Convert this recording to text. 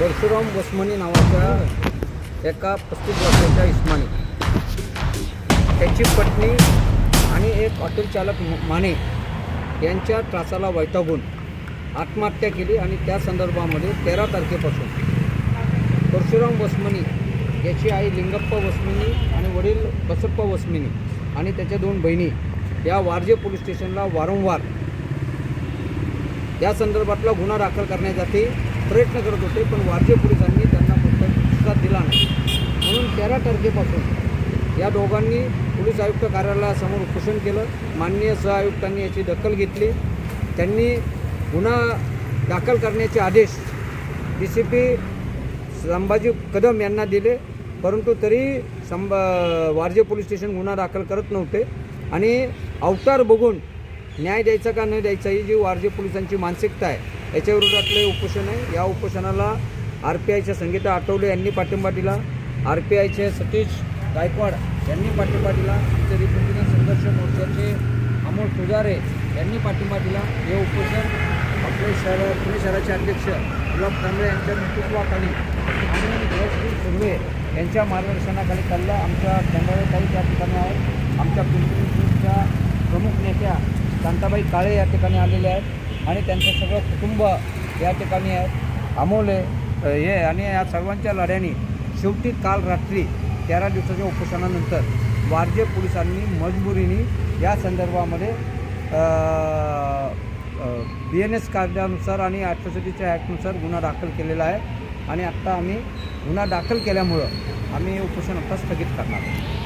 परशुराम वसमनी नावाच्या एका पस्तीस वर्षाच्या इस्माने. त्याची पत्नी आणि एक हॉटेल चालक माने यांच्या त्रासाला वैतागून आत्महत्या केली आणि त्या संदर्भामध्ये तेरा तारखेपासून परशुराम वसमनी याची आई लिंगप्पा वसमिनी आणि वडील बसप्पा वसमिनी आणि त्याच्या दोन बहिणी या वारजे पोलीस स्टेशनला वारंवार या संदर्भातला गुन्हा दाखल करण्यासाठी प्रयत्न करत होते पण वारजे पोलिसांनी त्यांना कोणताही प्रतिसाद दिला नाही. म्हणून तेरा तारखेपासून या दोघांनी पोलीस आयुक्त कार्यालयासमोर उपोषण केलं. माननीय सहआयुक्तांनी याची दखल घेतली. त्यांनी गुन्हा दाखल करण्याचे आदेश D C P Sambhaji Kadam यांना दिले. परंतु तरी संभा वारजे पोलीस स्टेशन गुन्हा दाखल करत नव्हते. आणि अवतार बघून न्याय द्यायचा का न द्यायचा ही जी वारजे पोलिसांची मानसिकता आहे याच्या विरोधातलं उपोषण आहे. या उपोषणाला आर पी आयच्या संगीता आठवले यांनी पाठिंबा दिला. आर पी आयचे सतीश गायकवाड यांनी पाठिंबा दिला. आमचे रिपब्लिकन संघर्ष मोर्चाचे अमोल पुजारे यांनी पाठिंबा दिला. हे उपोषण आपले शहर पुणे शहराचे अध्यक्ष गुलाब कांबळे यांच्या नेतृत्वाखाली आणि गणेशजी सुर्वे यांच्या मार्गदर्शनाखाली चाललं. आमच्या कॅमेरे काही त्या ठिकाणी आहेत. आमच्या पिंपरी शांताबाई काळे या ठिकाणी आलेले आहेत आणि त्यांचं सगळं कुटुंब या ठिकाणी आहेत अमोल आहे हे आणि या सर्वांच्या लढ्याने शेवटी काल रात्री तेरा दिवसाच्या उपोषणानंतर वारजे पोलिसांनी मजबुरीने या संदर्भामध्ये बी एन एस कायद्यानुसार आणि ॲट्रॉसिटीच्या ॲक्टनुसार गुन्हा दाखल केलेला आहे. आणि आत्ता आम्ही गुन्हा दाखल केल्यामुळं आम्ही हे उपोषण आता स्थगित करणार आहोत.